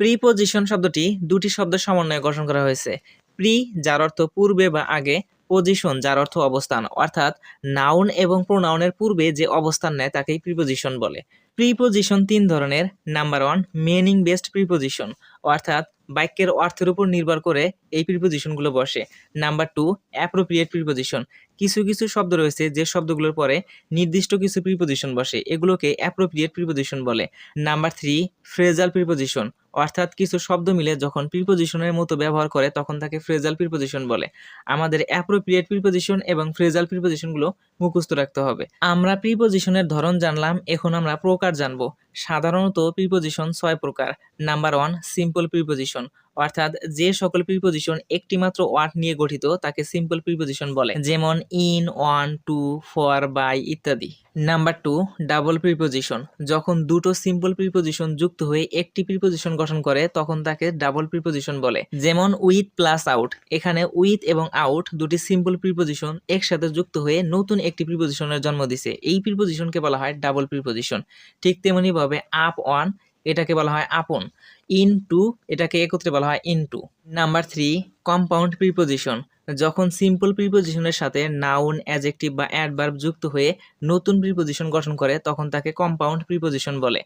Preposition শব্দটি দুটি শব্দের সমন্বয়ে গঠন করা হয়েছে। প্রি যার অর্থ পূর্বে বা আগে পজিশন যার অর্থ অবস্থান, অর্থাৎ নাউন এবং প্রোনাউনের পূর্বে যে অবস্থান নেয় তাকেই প্রিপোজিশন বলে। প্রিপোজিশন তিন ধরনের number one meaning based preposition অর্থাৎ বাক্যের অর্থের উপর নির্ভর করে এই প্রিপোজিশনগুলো বসে। নাম্বার টু অ্যাপ্রোপ্রিয়েট প্রিপোজিশন কিছু কিছু শব্দ রয়েছে যে শব্দগুলোর পরে নির্দিষ্ট কিছু প্রিপোজিশন বসে। এগুলোকে অ্যাপ্রোপ্রিয়েট প্রিপোজিশন বলে। নাম্বার থ্রি ফ্রেজাল প্রিপোজিশন অর্থাৎ কিছু শব্দ মিলে যখন প্রিপোজিশনের মতো ব্যবহার করে, তখন তাকে ফ্রেজাল প্রিপোজিশন বলে। আমাদের অ্যাপ্রোপ্রিয়েট প্রিপোজিশন এবং ফ্রেজাল প্রিপোজিশনগুলো মুখস্থ রাখতে হবে। আমরা প্রিপোজিশনের ধরন জানলাম, এখন আমরা প্রকার জানব। সাধারণত প্রিপোজিশন ছয় প্রকার। নাম্বার ওয়ান সিম্পল প্রিপোজিশন অর্থাৎ যে সকল প্রিপোজিশন একটি মাত্র ওয়ার্ড নিয়ে গঠিত, তাকে সিম্পল প্রিপোজিশন বলে। যেমন in on to for by ইত্যাদি। নাম্বার টু ডাবল প্রিপোজিশন যখন দুটো সিম্পল প্রিপোজিশন যুক্ত হয়ে একটি প্রিপোজিশন গঠন করে, তখন তাকে ডাবল প্রিপোজিশন বলে। যেমন উইথ প্লাস আউট এখানে উইথ এবং আউট দুটি সিম্পল প্রিপোজিশন একসাথে যুক্ত হয়ে নতুন একটি প্রিপোজিশনের জন্ম দিছে। এই প্রিপোজিশনকে বলা হয় ডাবল প্রিপোজিশন ঠিক তেমনি ভাবে আপ ওয়ান এটাকে বলা হয় আপন। ইন টু এটাকে একত্রে বলা হয় in to number three compound preposition যখন সিম্পল প্রিপোজিশনের সাথে নাউন অ্যাজেক্টিভ বা অ্যাডভার্ব যুক্ত হয়ে নতুন প্রিপোজিশন গঠন করে, তখন তাকে কম্পাউন্ড প্রিপোজিশন বলে।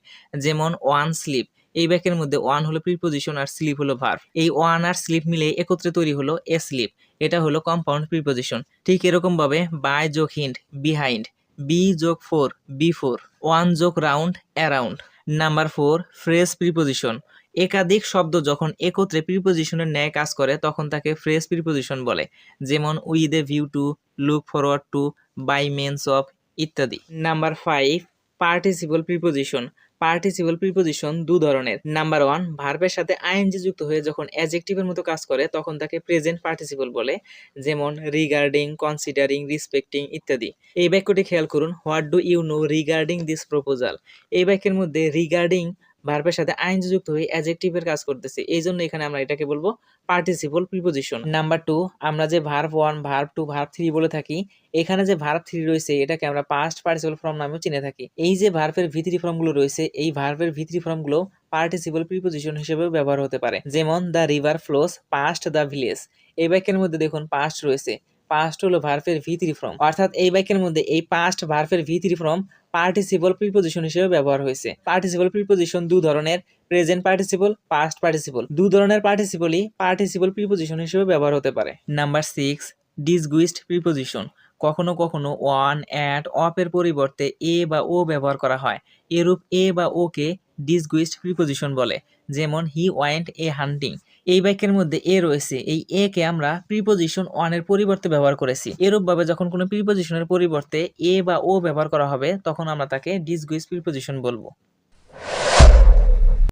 যেমন ওয়ান স্লিপ এই ব্যাকের মধ্যে ওয়ান হলো প্রিপোজিশন আর স্লিপ হলো ভার্ব এই ওয়ান আর স্লিপ মিলে একত্রে তৈরি হলো এ স্লিপ এটা হলো কম্পাউন্ড প্রিপোজিশন ঠিক এরকমভাবে বাই যোগ হিন্ট বিহাইন্ড বি যোগ ফোর বি ফোর ওয়ান যোগ round around number four, phrase preposition. একাধিক শব্দ যখন একত্রে প্রিপোজিশনের ন্যায় কাজ করে, তখন তাকে ফ্রেশ প্রিপোজিশন বলে। যেমন with the view to, look forward to, by means of, ইত্যাদি। Number five, participle preposition. Participle preposition দু ধরনের। নাম্বার ওয়ান ভার্বের সাথে আইএনজি যুক্ত হয়ে যখন অ্যাজেক্টিভের মতো কাজ করে, তখন তাকে প্রেজেন্ট পার্টিসিপল বলে, যেমন রিগার্ডিং কনসিডারিং রিসপেক্টিং ইত্যাদি। এই বাক্যটি খেয়াল করুন what do you know regarding this proposal এই বাক্যের মধ্যে রিগার্ডিং ভার্বের সাথে আইনজি যুক্ত হয়ে অ্যাজেক্টিভের কাজ করতেছে। এই জন্য এখানে আমরা এটাকে বলব পার্টিসিপল প্রিপোজিশন নাম্বার টু আমরা যে verb one verb two verb three বলে থাকি, এখানে যে ভার্ব থ্রি রয়েছে, এটাকে আমরা পাস্ট পার্টিসিপল ফর্ম নামেও চিনে থাকি। এই যে ভার্বের ভিতরি ফর্মগুলো রয়েছে, এই ভার্বের ভিতরি ফর্মগুলো পার্টিসিপল প্রিপোজিশন হিসেবে ব্যবহার হতে পারে। যেমন the river flows past the village এই বাক্যের মধ্যে দেখুন পাস্ট রয়েছে। পাস্ট হলো ভার্বের ভিতরি ফর্ম অর্থাৎ এই বাক্যের মধ্যে এই পাস্ট ভার্বের ভিতরি ফর্ম পার্টিসিপল প্রিপোজিশন হিসেবে ব্যবহার হয়েছে। পার্টিসিপল প্রিপোজিশন দু ধরনের প্রেজেন্ট পার্টিসিপল পাস্ট পার্টিসিপল দু ধরনের পার্টিসিপলই পার্টিসিপল প্রিপোজিশন হিসেবে ব্যবহার হতে পারে। নাম্বার সিক্স ডিসগুইস্ট প্রিপোজিশন কখনো কখনো ওয়ান অ্যাট অপের পরিবর্তে এ বা ও ব্যবহার করা হয়। এরূপ এ বা ওকে ডিসগুইস্ট প্রিপোজিশন বলে, যেমন হি ওয়ান্ট এ হান্টিং। এই বাক্যের মধ্যে এ রয়েছে, এই এ কে আমরা প্রিপোজিশন ওয়ানের পরিবর্তে ব্যবহার করেছি। এরূপভাবে যখন কোনো প্রিপোজিশনের পরিবর্তে এ বা ও ব্যবহার করা হবে, তখন আমরা তাকে ডিসগুইস প্রিপোজিশন বলব।